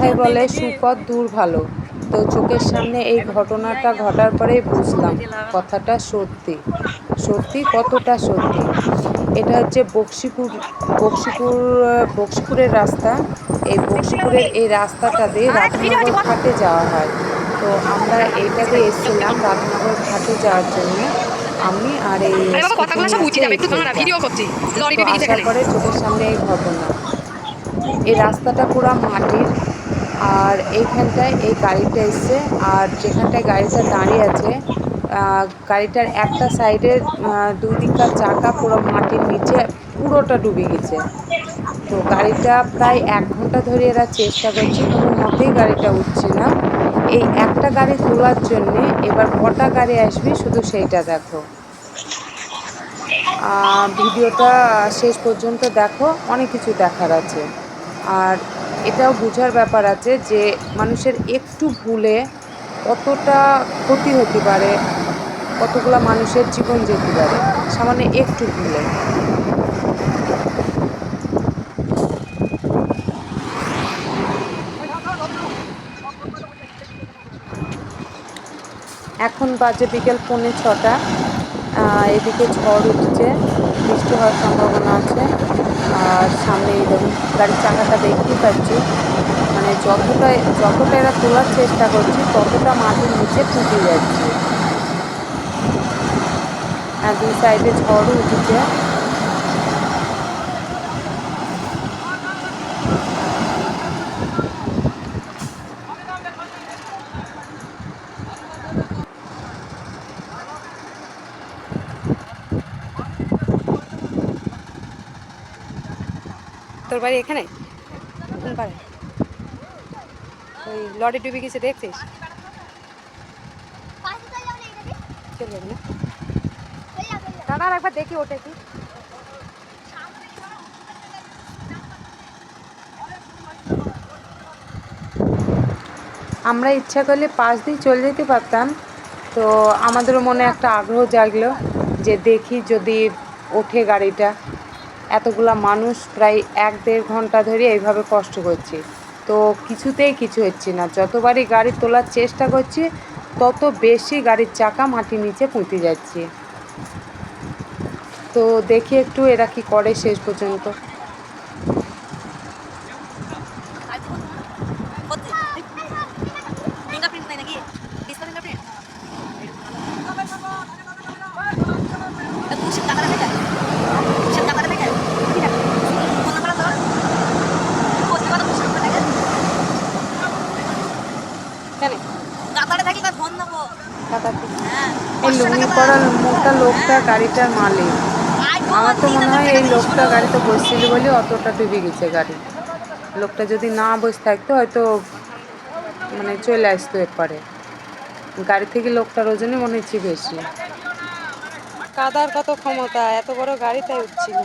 কথাই বলে সুপথ দূর ভালো। তো চোখের সামনে এই ঘটনাটা ঘটার পরেই বুঝলাম কথাটা সত্যি। সত্যি কতটা সত্যি? এটা হচ্ছে বক্সিপুর বক্সিপুর বক্সিপুরের রাস্তা। এই বক্সিপুরের এই রাস্তাটা দিয়ে রাধানগর ঘাটে যাওয়া হয়। তো আমরা এইটাতে এসেছিলাম রাধানগর ঘাটে যাওয়ার জন্য। আমি আর এই আসার পরে চোখের সামনে এই ঘটনা। এই রাস্তাটা পুরো মাটির। আর এইখানটায় এই গাড়িটা এসছে, আর যেখানটায় গাড়িটা দাঁড়িয়ে আছে গাড়িটার একটা সাইডে দুই দিককার চাকা পুরো মাটির নিচে পুরোটা ডুবে গেছে। তো গাড়িটা প্রায় এক ঘণ্টা ধরে এরা চেষ্টা করছে, কোনো মতেই গাড়িটা উঠছে না। এই একটা গাড়ি তোলার জন্যে এবার কটা গাড়ি আসবে শুধু সেইটা দেখো। ভিডিওটা শেষ পর্যন্ত দেখো, অনেক কিছু দেখার আছে। আর এটাও বোঝার ব্যাপার আছে যে মানুষের একটু ভুলে কতটা ক্ষতি হতে পারে, কতগুলো মানুষের জীবন যেতে পারে, সামান্য একটু ভুলে। এখন বাজে বিকেল পৌনে ছটা এদিকে ঝড় উঠছে, বৃষ্টি হওয়ার সম্ভাবনা আছে। আর সামনে দেখুন, গাড়ির চাকাটা দেখতেই পাচ্ছি। মানে যতটা যতটা এরা তোলার চেষ্টা করছি, ততটা মাটির নিচে ফুটে যাচ্ছে। আর দুই সাইডে ঝড়ও উঠেছে। তোর বাড়ি এখানে? কোন ওই লরি ডুবে গেছে, দেখছিস? চলে না? একবার দেখি ওটা কি আমরা ইচ্ছা করলে পাশ দিয়ে চলে যেতে পারতাম, তো আমাদেরও মনে একটা আগ্রহ জাগলো যে দেখি যদি ওঠে গাড়িটা। এতগুলা মানুষ প্রায় এক দেড় ঘণ্টা ধরে এইভাবে কষ্ট করছে। তো কিছুতেই কিছু হচ্ছে না। যতবারই গাড়ি তোলার চেষ্টা করছি, তত বেশি গাড়ির চাকা মাটির নিচে পুঁতে যাচ্ছে। তো দেখি একটু এরা কি করে শেষ পর্যন্ত ফিঙ্গারপ্রিন্ট নাই নাকি ডিসপ্লে ফিঙ্গারপ্রিন্ট তুষের টাকাটা থেকে তুষের টাকাটা থেকে কি টাকা ফোন নাম্বার দাও পোস্ট করা তুষের টাকা থেকে কেন গাতারে থাকি কই ফোন নেব টাকা কি? হ্যাঁ এই লুঙ্গি পরা মোটা লোকটা গাড়িটার মালিক। আমার তো মনে হয় এই লোকটা গাড়িতে বসছিল বলে অতটা ডুবে গেছে গাড়ি। লোকটা যদি না বসে থাকতো, হয়তো মানে চলে আসতো এরপরে। গাড়ি থেকে লোকটার ওজনই মনে হচ্ছে বেশি। কাদার কত ক্ষমতা, এত বড় গাড়ি তাই উঠছি না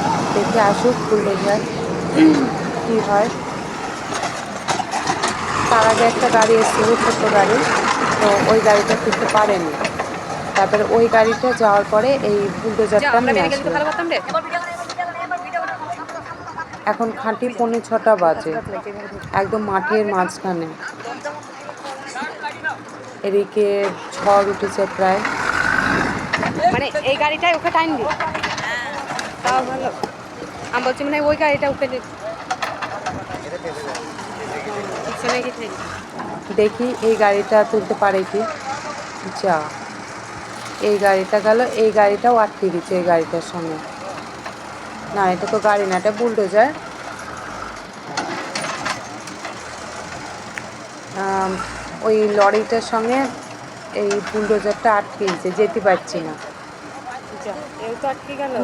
দেখে আসুক বুলডোজার কী হয়। তার আগে একটা গাড়ি এসেছিল ছোট্ট গাড়ি তো ওই গাড়িটা ফিরতে পারেনি। তারপরে ওই গাড়িটা যাওয়ার পরে এই বুলডোজারটা নিয়ে আসলো। এখন খাঁটি পৌনে ছটা বাজে। একদম মাঠের মাঝখানে। এদিকে ঝড় উঠেছে প্রায়। মানে এই গাড়িটাই ওকে টাইমলি তাও ভালো। আমি বলছি মানে ওই গাড়িটা উপরে দেখি এই গাড়িটা তুলতে পারে কি? যা। এই গাড়িটা গেল এই গাড়িটাও আটকে গেছে এই গাড়িটার সঙ্গে। না এটা তো গাড়ি না এটা বুলডোজার ওই লরিটার সঙ্গে এই বুলডোজারটা আটকে গেছে যেতে পারছি না।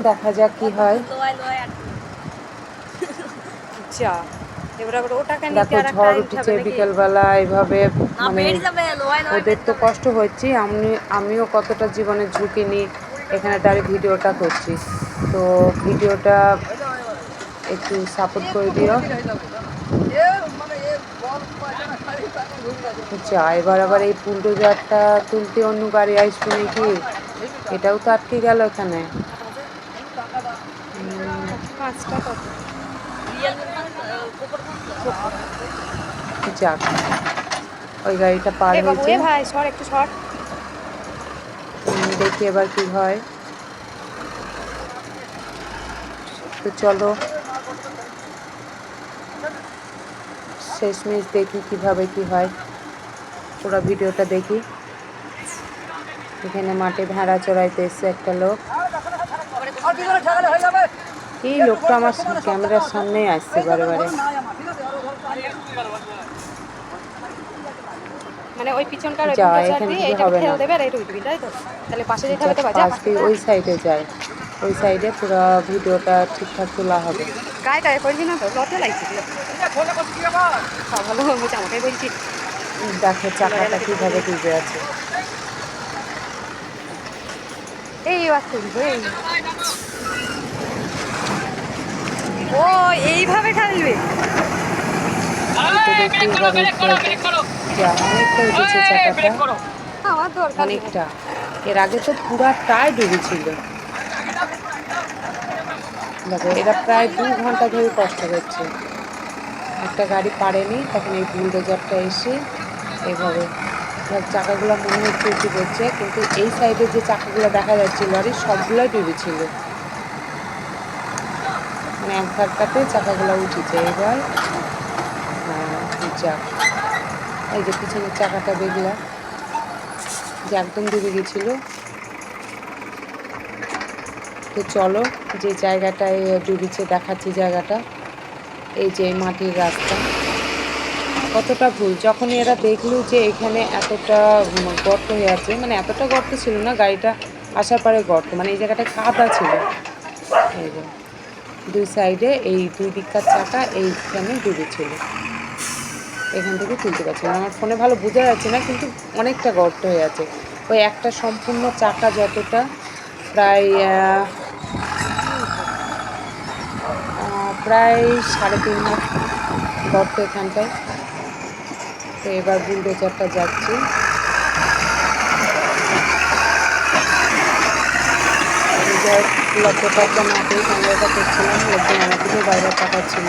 দেখা যাক কি হয়। দেখো ঝড় উঠেছে বিকেলবেলা এইভাবে মানে ওদের তো কষ্ট হচ্ছে আমি আমিও কতটা জীবনে ঝুঁকি নিয়ে এখানে দাঁড়িয়ে ভিডিওটা করছি। তো ভিডিওটা একটু সাপোর্ট করে দিও। যা এবার আবার এই বুলডোজারটা তুলতে অন্য গাড়ি আসবে নাকি? এটাও তো আটকে গেল এখানে। পাঁচটা যাক ওই গাড়িটা পার হয়েছে। ভাই সর একটু সর। দেখি এবার কি হয়। তো চলো শেষমেশ দেখি কীভাবে কি হয়। পুরো ভিডিওটা দেখি। এখানে মাঠে ভেড়া চড়াইতে এসছে একটা লোক। এই লোকটা আমার ক্যামেরার সামনেই আসছে বারে বারে। মানে ওই পিছনকার ওই যা, বুলডোজার এখানে দিয়ে দিলে ফেল দেবে আর এইটা উঠবি তাই তো? তাহলে পাশে যেতে হবে তো বাজা পাশ। ওই সাইডে যায়। ওই সাইডে পুরো ভিডিওটা ঠিকঠাক তোলা হবে। গায়ে গায়ে করবি না তো? লাগছে। ভালো বলছি আমাকে বলছি দেখো চাকাটা কীভাবে ডুবে আছে। এই এই। ও এইভাবে ঠেলবে? তো দেখি এবার উঠতে হতো। যা অনেকটা উঠেছে চাকাটা। এর আগে তো পুরাটাই ডুবেছিল দেখো এরা প্রায় দু ঘণ্টা ধরে কষ্ট করছে। একটা গাড়ি পারেনি তখন এই বুলডোজারটা এসে এইভাবে চাকাগুলো মনে হচ্ছে উঁচু করছে কিন্তু এই সাইডে যে চাকাগুলো দেখা যাচ্ছে লরির সবগুলোই ডুবেছিল মানে এক ধাক্কাতে চাকাগুলো উঠেছে। এবার যাক এই যে পিছনের চাকাটা দেখলাম। যে একদম ডুবে গেছিল। তো চলো, যে জায়গাটায় ডুবেছে, দেখাচ্ছি জায়গাটা। এই যে মাটির রাস্তা। কতটা ভুল যখন এরা দেখল যে এখানে এতটা গর্ত হয়ে আছে মানে এতটা গর্ত ছিল না, গাড়িটা আসার পরে গর্ত মানে এই জায়গাটা কাদা ছিল। এই যে, দুই সাইডে এই দুই দিককার চাকা এইখানে ডুবেছিল। এখান থেকে তুলতে পারছি না। আমার ফোনে ভালো বোঝা যাচ্ছে না, কিন্তু অনেকটা গর্ত হয়ে আছে। ওই একটা সম্পূর্ণ চাকা যতটা প্রায় প্রায় সাড়ে তিন হাত গর্ত এখানটায়। তো এবার বুলডোজারটা যাচ্ছে। লক্ষ্যটা না পেয়ে করছিলাম, লোকজন আমার দিকে বাইরে তাকাচ্ছিল।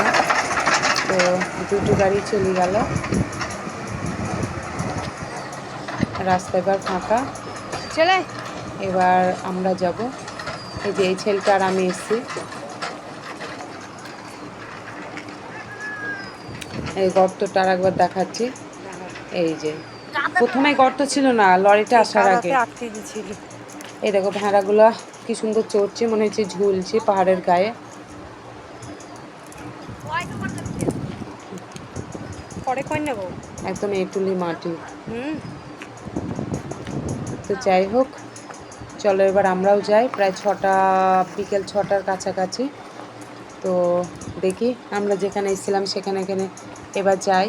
তো দুটো গাড়ি চলে গেল। রাস্তা এবার ফাঁকা। চলে। এবার আমরা যাব। এই যে এই ছেলেটা আর আমি এসছি। এই গর্তটা আর একবার দেখাচ্ছি। এই যে। প্রথমে গর্ত ছিল না লরিটা আসার আগে। এই দেখো ভেড়াগুলো কি সুন্দর চড়ছে মনে হচ্ছে ঝুলছে পাহাড়ের গায়ে। পরে কই নেব? একদম এটুলি মাটি। হুম। তো যাই হোক চলো এবার আমরাও যাই প্রায় ছটা বিকেল ছটার কাছাকাছি। তো দেখি আমরা যেখানে এসেছিলাম সেখানে এখানে এবার যাই।